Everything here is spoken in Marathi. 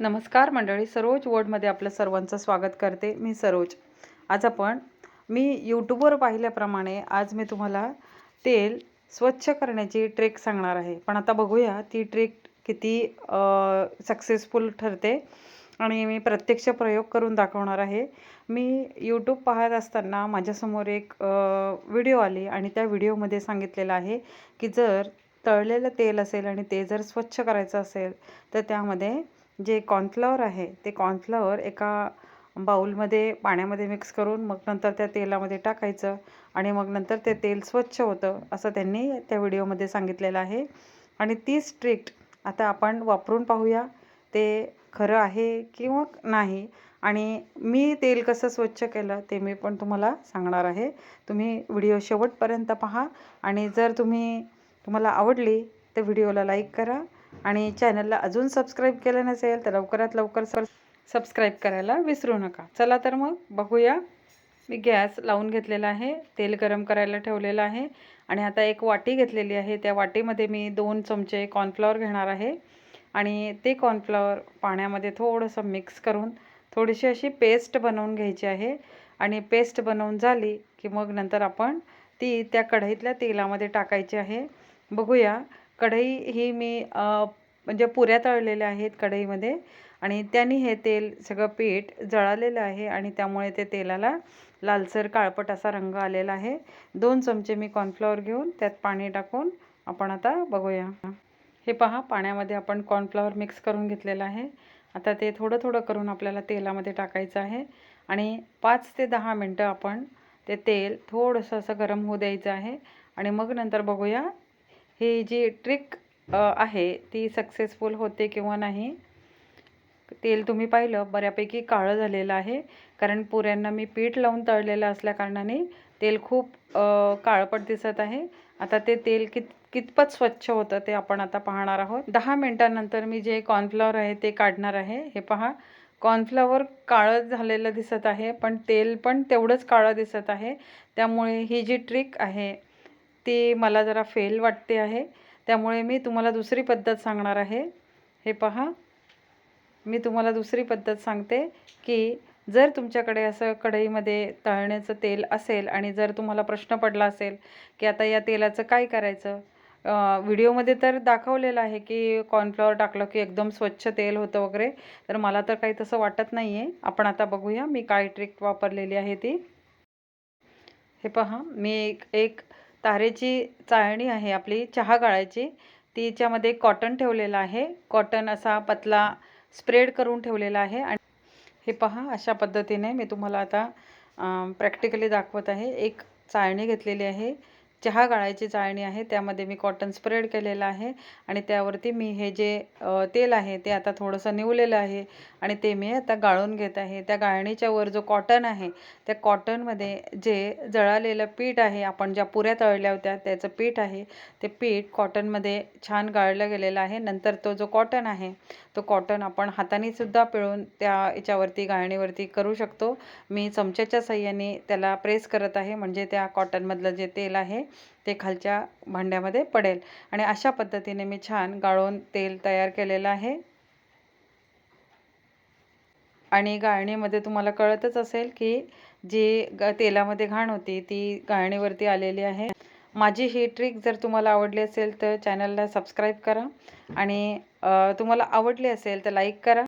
नमस्कार मंडळी सरोज वर्डमध्ये आपलं सर्वांचं स्वागत करते मी सरोज. आज आपण मी यूट्यूबवर पाहिल्याप्रमाणे आज मी तुम्हाला तेल स्वच्छ करण्याची ट्रेक सांगणार आहे. पण आता बघूया ती ट्रेक किती सक्सेसफुल ठरते आणि मी प्रत्यक्ष प्रयोग करून दाखवणार आहे. मी यूट्यूब पाहत असताना माझ्यासमोर एक व्हिडिओ आली आणि त्या व्हिडिओमध्ये सांगितलेलं आहे की जर तळलेलं तेल असेल आणि ते जर स्वच्छ करायचं असेल तर त्यामध्ये जे कॉर्नफ्लॉवर आहे ते कॉर्नफ्लॉवर एका बाऊलमध्ये पाण्यामध्ये मिक्स करून मग नंतर त्या तेलामध्ये टाकायचं आणि मग नंतर ते तेल स्वच्छ होतं असं त्यांनी त्या व्हिडिओमध्ये सांगितलेलं आहे. आणि ती स्ट्रिक्ट आता आपण वापरून पाहूया ते खरं आहे किंवा नाही. आणि मी तेल कसं स्वच्छ केलं ते मी पण तुम्हाला सांगणार आहे. तुम्ही व्हिडिओ शेवटपर्यंत पहा आणि जर तुम्ही तुम्हाला आवडली तर व्हिडिओला लाईक करा. आणि चॅनलला अजून सबस्क्राईब केलं नसेल तर लवकरात लवकर सर सबस्क्राईब करायला विसरू नका. चला तर मग बघूया. मी गॅस लावून घेतलेला आहे. तेल गरम करायला ठेवलेलं आहे. आणि आता एक वाटी घेतलेली आहे. त्या वाटीमध्ये मी दोन चमचे कॉर्नफ्लॉवर घेणार आहे. आणि ते कॉर्नफ्लॉवर पाण्यामध्ये थोडंसं मिक्स करून थोडीशी अशी पेस्ट बनवून घ्यायची आहे. आणि पेस्ट बनवून झाली की मग नंतर आपण ती त्या कढईतल्या तेलामध्ये टाकायची आहे. बघूया. कढई ही मी म्हणजे पुऱ्या तळलेल्या आहेत कढईमध्ये आणि त्यांनी हे तेल सगळं पीठ जळालेलं आहे आणि त्यामुळे ते तेलाला लालसर काळपट असा रंग आलेला आहे. दोन चमचे मी कॉर्नफ्लॉवर घेऊन त्यात पाणी टाकून आपण आता बघूया. हे पहा पाण्यामध्ये आपण कॉर्नफ्लॉवर मिक्स करून घेतलेलं आहे. आता ते थोडं थोडं करून आपल्याला तेलामध्ये टाकायचं आहे आणि पाच ते दहा मिनटं आपण ते तेल थोडंसं असं गरम होऊ द्यायचं आहे आणि मग नंतर बघूया ही जी ट्रिक आहे ती सक्सेसफुल होते किंवा नाही तेल तुम्ही पाहिलं बऱ्यापैकी काळं झालेलं आहे. कारण पुऱ्यांना मी पीठ लावून तळलेलं असल्याकारणाने तेल खूप काळपट दिसत आहे. आता ते तेल कित कितपत स्वच्छ होतं ते आपण आता पाहणार आहोत. दहा मिनटानंतर मी जे कॉर्नफ्लॉवर आहे ते काढणार आहे. हे पहा कॉर्नफ्लॉवर काळं झालेलं दिसत आहे पण तेल पण तेवढंच काळं दिसत आहे. त्यामुळे ही जी ट्रिक आहे ती मला जरा फेल वाटते आहे. त्यामुळे मी तुम्हाला दुसरी पद्धत सांगणार आहे. हे पहा. मी तुम्हाला दुसरी पद्धत सांगते की जर तुमच्याकडे असं कढईमध्ये तळण्याचं तेल असेल आणि जर तुम्हाला प्रश्न पडला असेल की आता या तेलाचं काय करायचं? व्हिडिओमध्ये तर दाखवलेलं आहे की कॉर्नफ्लॉवर टाकलं की एकदम स्वच्छ तेल होतं वगैरे. तर मला तर काही तसं वाटत नाही आहे आपण आता बघूया. मी काय ट्रिक वापरलेली आहे ती. हे पहा. मी एक एक तारेची चाळणी आहे आपली चहा गाळायची. तिच्यामध्ये कॉटन ठेवलेलं आहे. कॉटन असा पतला स्प्रेड करून ठेवलेला आहे आणि हे पहा अशा पद्धतीने मी तुम्हाला आता प्रॅक्टिकली दाखवत आहे. एक चाळणी घेतलेली आहे. चहा गाळायची चाळणी आहे त्यामध्ये मी कॉटन स्प्रेड केलेलं आहे आणि त्यावरती मी हे जे तेल आहे ते आता थोडंसं निवलेलं आहे आणि ते मी आता गाळून घेत आहे. त्या गाळणीच्या वर जो कॉटन आहे त्या कॉटनमध्ये जे जळालेलं पीठ आहे आपण ज्या पुऱ्या तळल्या होत्या त्याचं पीठ आहे ते पीठ कॉटनमध्ये छान गाळलं गेलेलं आहे. नंतर तो जो कॉटन आहे तो कॉटन आपण हातानेसुद्धा पिळून त्या याच्यावरती गाळणीवरती करू शकतो. मी चमच्याच्या साह्याने त्याला प्रेस करत आहे म्हणजे त्या कॉटनमधलं जे तेल आहे ते खालच्या भांड्यामध्ये पडेल. आणि अशा पद्धतीने मी छान गाळून तेल तयार केलेलं आहे. आणि गाळणीमध्ये तुम्हाला कळतच असेल की जी ग तेलामध्ये घाण होती ती गाळणीवरती आलेली आहे. माझी ही ट्रिक जर तुम्हाला आवडली असेल तर चॅनलला सबस्क्राईब करा. आणि तुम्हाला आवडली असेल तर लाईक करा.